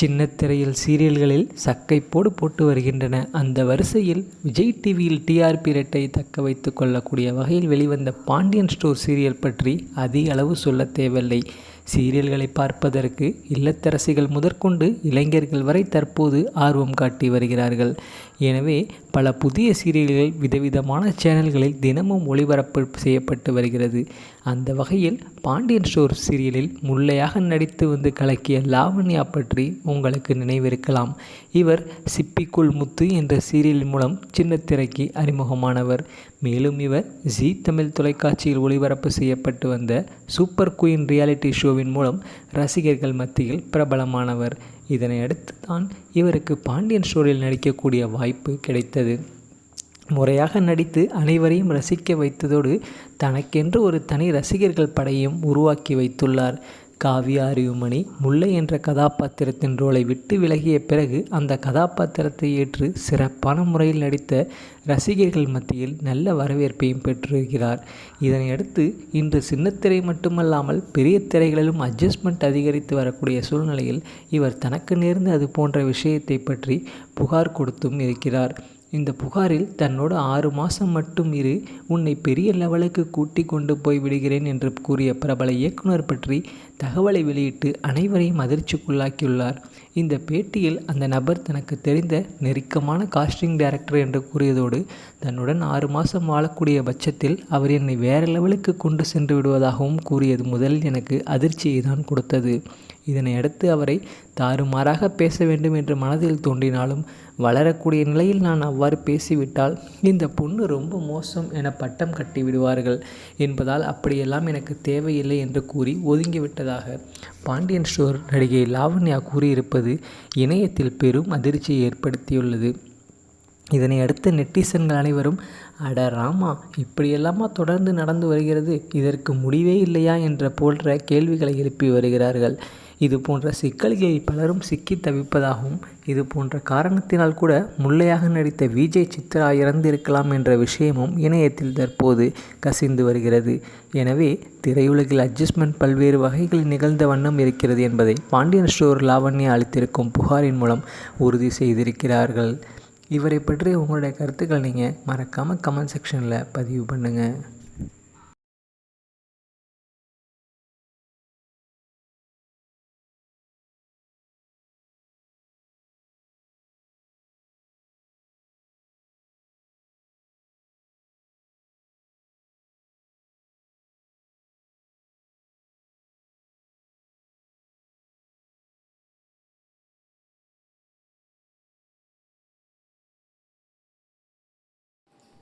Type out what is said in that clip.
சின்னத்திரையில் சீரியல்களில் சக்கைப்போடு போட்டு வருகின்றன. அந்த வரிசையில் விஜய் டிவியில் டிஆர்பி ரேட்டை தக்க வைத்து கொள்ளக்கூடிய வகையில் வெளிவந்த பாண்டியன் ஸ்டோர் சீரியல் பற்றி அதிக அளவு சொல்ல தேவையில்லை. சீரியல்களை பார்ப்பதற்கு இல்லத்தரசிகள் முதற்கொண்டு இளைஞர்கள் வரை தற்போது ஆர்வம் காட்டி வருகிறார்கள். எனவே பல புதிய சீரியல்கள் விதவிதமான சேனல்களில் தினமும் ஒளிபரப்பு செய்யப்பட்டு வருகிறது. அந்த வகையில் பாண்டியன் ஸ்டோர் சீரியலில் முல்லையாக நடித்து வந்து கலக்கிய லாவண்யா பற்றி உங்களுக்கு நினைவிருக்கலாம். இவர் சிப்பிக்குள் முத்து என்ற சீரியல் மூலம் சின்னத்திரைக்கு அறிமுகமானவர். மேலும் இவர் ஜீ தமிழ் தொலைக்காட்சியில் ஒளிபரப்பு செய்யப்பட்டு வந்த சூப்பர் குயின் ரியாலிட்டி ஷோ ஷோவின் மூலம் ரசிகர்கள் மத்தியில் பிரபலமானவர். இதனை அடுத்து தான் இவருக்கு பாண்டியன் ஸ்டோரியில் நடிக்கக்கூடிய வாய்ப்பு கிடைத்தது. முறையாக நடித்து அனைவரையும் ரசிக்க வைத்ததோடு தனக்கென்று ஒரு தனி ரசிகர்கள் படையும் உருவாக்கி வைத்துள்ளார். காவியா அறிவுமணி முல்லை என்ற கதாபாத்திரத்தின் ரோலை விட்டு விலகிய பிறகு அந்த கதாபாத்திரத்தை ஏற்று சிறப்பான முறையில் நடித்த ரசிகர்கள் மத்தியில் நல்ல வரவேற்பையும் பெற்றிருக்கிறார். இதனையடுத்து இன்று சின்னத்திரை மட்டுமல்லாமல் பெரிய திரைகளிலும் அட்ஜஸ்ட்மெண்ட் அதிகரித்து வரக்கூடிய சூழ்நிலையில் இவர் தனக்கு நேர்ந்து அது போன்ற விஷயத்தை பற்றி புகார் கொடுத்தும் இருக்கிறார். இந்த புகாரில் தன்னோடு ஆறு மாதம் மட்டும் இரு உன்னை பெரிய லெவலுக்கு கூட்டி கொண்டு போய் விடுகிறேன் என்று கூறிய பிரபல இயக்குனர் பற்றி தகவலை வெளியிட்டு அனைவரையும் அதிர்ச்சிக்குள்ளாக்கியுள்ளார். இந்த பேட்டியில் அந்த நபர் தனக்கு தெரிந்த நெருக்கமான காஸ்டிங் டைரக்டர் என்று கூறியதோடு தன்னுடன் ஆறு மாதம் வாழக்கூடிய பட்சத்தில் அவர் என்னை வேறு லெவலுக்கு கொண்டு சென்று விடுவதாகவும் கூறியது முதல் எனக்கு அதிர்ச்சியை தான் கொடுத்தது. இதனை அடுத்து அவரை தாறுமாறாக பேச வேண்டும் என்று மனதில் தோன்றினாலும் வளரக்கூடிய நிலையில் நான் அவ்வாறு பேசிவிட்டால் இந்த பொண்ணு ரொம்ப மோசம் என பட்டம் கட்டி விடுவார்கள் என்பதால் அப்படியெல்லாம் எனக்கு தேவையில்லை என்று கூறி ஒதுங்கிவிட்டதாக பாண்டியன் ஸ்டோர் நடிகை லாவண்யா கூறியிருப்பது இணையத்தில் பெரும் அதிர்ச்சியை ஏற்படுத்தியுள்ளது. இதனை அடுத்து நெட்டிசன்கள் அனைவரும் அட ராமா இப்படியெல்லாமா தொடர்ந்து நடந்து வருகிறது? இதற்கு முடிவே இல்லையா என்ற போன்ற கேள்விகளை எழுப்பி வருகிறார்கள். இது போன்ற சிக்கல்களில் பலரும் சிக்கி தவிப்பதாகவும் இது போன்ற காரணத்தினால் கூட முல்லையாக நடித்த விஜய் சித்ரா இறந்திருக்கலாம் என்ற விஷயமும் இணையத்தில் தற்போது கசிந்து வருகிறது. எனவே திரையுலகில் அட்ஜஸ்ட்மெண்ட் பல்வேறு வகைகளில் நிகழ்ந்த வண்ணம் இருக்கிறது என்பதை பாண்டியன் ஸ்டோர் லாவண்யா அளித்திருக்கும் புகாரின் மூலம் உறுதி செய்திருக்கிறார்கள். இவரை பற்றி உங்களுடைய கருத்துக்கள் நீங்கள் மறக்காமல் கமெண்ட் செக்ஷனில் பதிவு பண்ணுங்கள்